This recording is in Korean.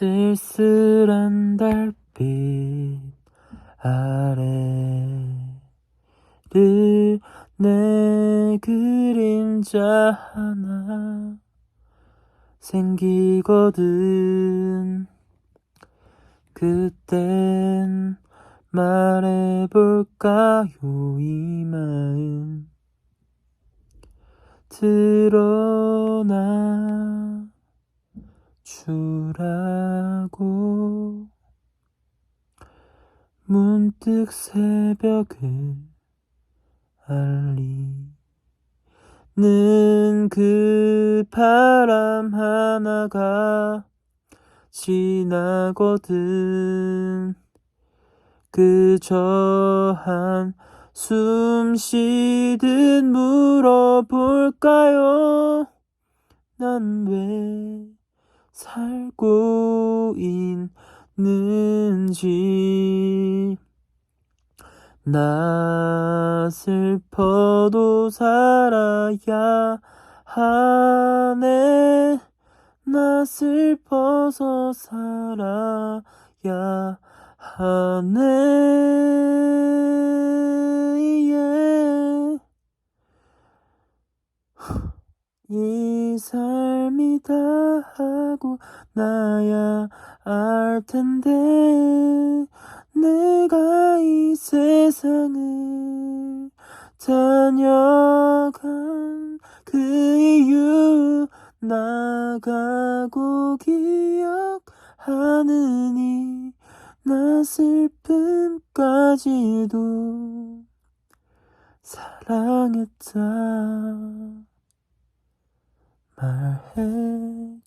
쓸쓸한 달빛 아래를 내 그림자 하나 생기거든. 그땐 말해볼까요? 이 마음 드러나 주라고 문득 새벽을 알리는 그 바람 하나가 지나거든 그저 한 숨 쉬듯 물어볼까요? 난 왜 살고 있는지 나 슬퍼도 살아야 하네. 나 슬퍼서 살아야 하네. yeah. 이 삶이 다 하고 나야 알 텐데 내가 이 세상을 다녀간 그 이유 나가고 기억하느니 나 슬픔까지도 사랑했다 말해주길